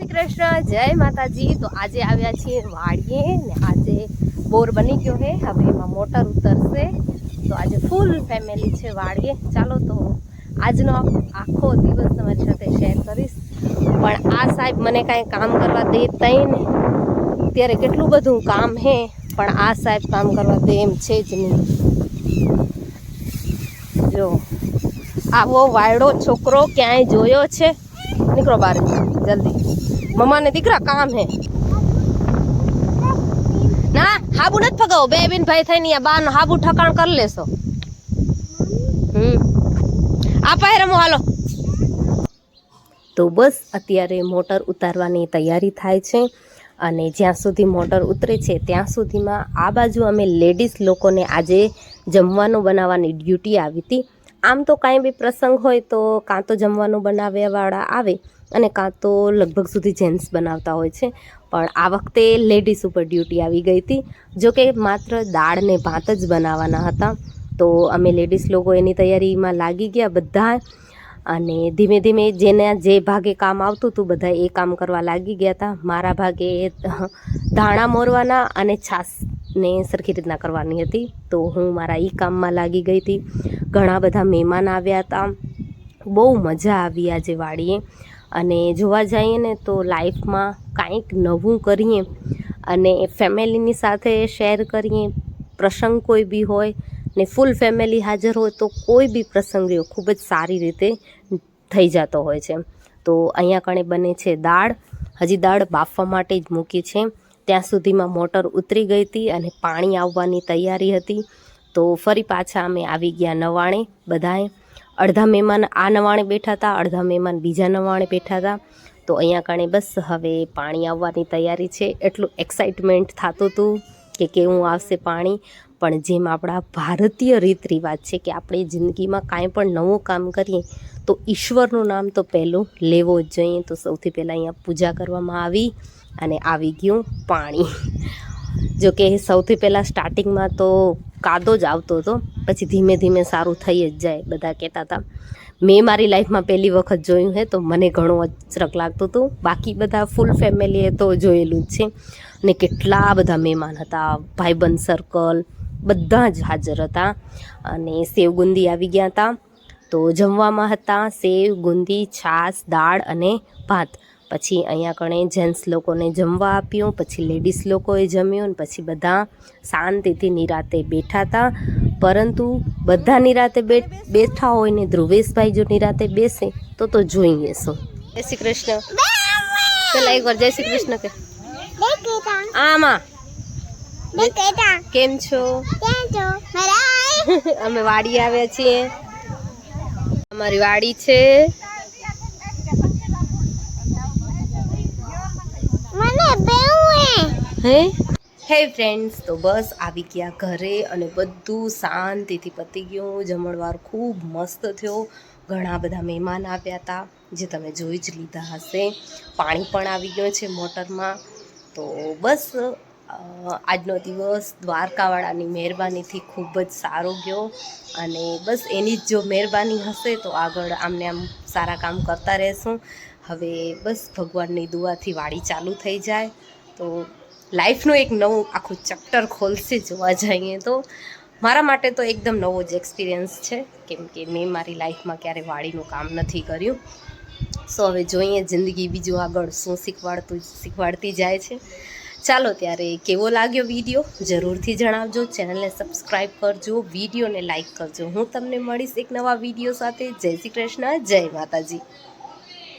શ્રી કૃષ્ણ, જય માતાજી. તો આજે આવ્યા છીએ વાડીએ ને આજે બોર બની ગયો છે. હવે એમાં મોટર ઉતરશે. તો આજે ફૂલ ફેમિલી છે વાડીએ. ચાલો તો આજનો આખો દિવસ તમારી સાથે શેર કરીશ. પણ આ સાહેબ મને કાંઈ કામ કરવા દે તઈ ને. ત્યારે કેટલું બધું કામ હે પણ આ સાહેબ કામ કરવા દે એમ છે જ નહીં. જો, આવો વાયડો છોકરો ક્યાંય જોયો છે? નીકળો બહાર. જલ્દી. મમ્માને દીકરા કામ હે. ના, હાબુ નથી ફગાવો. બે બેન ભાઈ થઈને આ બાર હાબુ ઠકાણ કરી લેશો. હમ. આ પાસે રમો, હાલો. તો બસ, અત્યારે મોટર ઉતારવાની તૈયારી થાય છે અને જ્યાં સુધી મોટર ઉતરે છે, ત્યાં સુધીમાં આ બાજુ અમે લેડીઝ લોકોને આજે જમવાનું બનાવવાની ડ્યુટી આવી હતી. આમ તો કાંઈ બી પ્રસંગ હોય તો કાં તો જમવાનું બનાવ્યાવાળા આવે અને કાં તો લગભગ સુધી જેન્ટ્સ બનાવતા હોય છે. પણ આ વખતે લેડીઝ ઉપર ડ્યુટી આવી ગઈ હતી. જો કે માત્ર દાળને ભાત જ બનાવવાના હતા. તો અમે લેડીઝ લોકો એની તૈયારીમાં લાગી ગયા બધા. અને ધીમે ધીમે જેના જે ભાગે કામ આવતું હતું બધા એ કામ કરવા લાગી ગયા હતા. મારા ભાગે ધાણા મોરવાના અને છાશને સરખી રીતના કરવાની હતી. તો હું મારા એ કામમાં લાગી ગઈ હતી. ઘણા બધા મહેમાન આવ્યા હતા. બહુ મજા આવી આજે વાડીએ. અને જોવા જઈએ ને તો લાઈફમાં કાંઈક નવું કરીએ અને ફેમિલીની સાથે શેર કરીએ. પ્રસંગ કોઈ બી હોય ને ફૂલ ફેમિલી હાજર હોય તો કોઈ બી પ્રસંગ રહ્યો ખૂબ જ સારી રીતે થઈ જતો હોય છે. તો અહીંયા કણે બને છે દાળ. હજી દાળ બાફવા માટે જ મૂકી છે. ત્યાં સુધીમાં મોટર ઉતરી ગઈ હતી અને પાણી આવવાની તૈયારી હતી. તો ફરી પાછા અમે આવી ગયા નવાણે બધાએ. અડધા મહેમાન આ નવાણે બેઠા હતા, અડધા મહેમાન બીજા નવાણે બેઠા હતા. તો અહીંયા કાણે બસ હવે પાણી આવવાની તૈયારી છે. એટલું એક્સાઇટમેન્ટ થતું હતું કે કેવું આવશે પાણી. પણ જેમ આપણા ભારતીય રીત રિવાજ છે કે આપણે જિંદગીમાં કાંઈ પણ નવું કામ કરીએ, તો ઈશ્વરનું નામ તો પહેલું લેવો જ જોઈએ. તો સૌથી પહેલાં અહીંયા પૂજા કરવામાં આવી અને આવી ગયું પાણી. જોકે સૌથી પહેલાં સ્ટાર્ટિંગમાં તો કાદો જ આવતો હતો. પછી ધીમે ધીમે સારું થઈ જ જાય, બધા કહેતા હતા. મેં મારી લાઈફમાં પહેલી વખત જોયું હે, તો મને ઘણું અચરક લાગતું હતું. બાકી બધા ફૂલ ફેમિલીએ તો જોયેલું જ છે. ને કેટલા બધા મહેમાન હતા, ભાઈબંધ સર્કલ બધા જ હાજર હતા. અને સેવ ગુંદી આવી ગયા હતા. તો જમવામાં હતા સેવ ગુંદી છાશ, દાળ અને ભાત. પછી અહીંયા કણે જેન્ટ્સ લોકોને જમવા આપ્યું પછી લેડીઝ લોકોએ જમ્યું ને પછી બધા શાંતિથી નિરાતે બેઠા હતા. પરંતુ બધા નિરાતે બેઠા હોય ને ધ્રુવેશભાઈ જો નિરાતે બેસે તો તો જોઈએ શું. જય શ્રી કૃષ્ણ. પેલા એક વાર જય શ્રી કૃષ્ણ કે. આમાં. કેમ છો? અમે વાડી આવ્યા છીએ. અમારી વાડી છે હે? હે ફ્રેન્ડ્સ તો બસ આવી ગયા ઘરે અને બધું શાંતિથી પતી ગયું. જમણવાર ખૂબ મસ્ત થયો. ઘણા બધા મહેમાન આવ્યા હતા, જે તમે જોઈ જ લીધા હશે. પાણી પણ આવી ગયું છે મોટરમાં. તો બસ આજનો દિવસ દ્વારકાવાળાની મહેરબાનીથી ખૂબ જ સારો ગયો. અને બસ એની જ જો મહેરબાની હશે, તો આગળ આમને આમ સારા કામ કરતા રહેશું. હવે બસ ભગવાનની દુઆથી વાડી ચાલુ થઈ જાય. તો લાઈફનું એક નવું આખું ચેપ્ટર ખોલશે જોવા જઈએ તો. મારા માટે તો એકદમ નવો જ એક્સપિરિયન્સ છે, કેમ કે મેં મારી લાઈફમાં ક્યારે વાડીનું કામ નથી કર્યું. સો હવે જોઈએ જિંદગી બીજું આગળ શું શીખવાડતું, શીખવાડતી જાય છે. ચાલો ત્યારે કેવો લાગ્યો વીડિયો જરૂરથી જણાવજો. ચેનલને સબસ્ક્રાઈબ કરજો, વિડીયોને લાઈક કરજો. હું તમને મળીશ એક નવા વીડિયો સાથે. જય શ્રી કૃષ્ણ, જય માતાજી.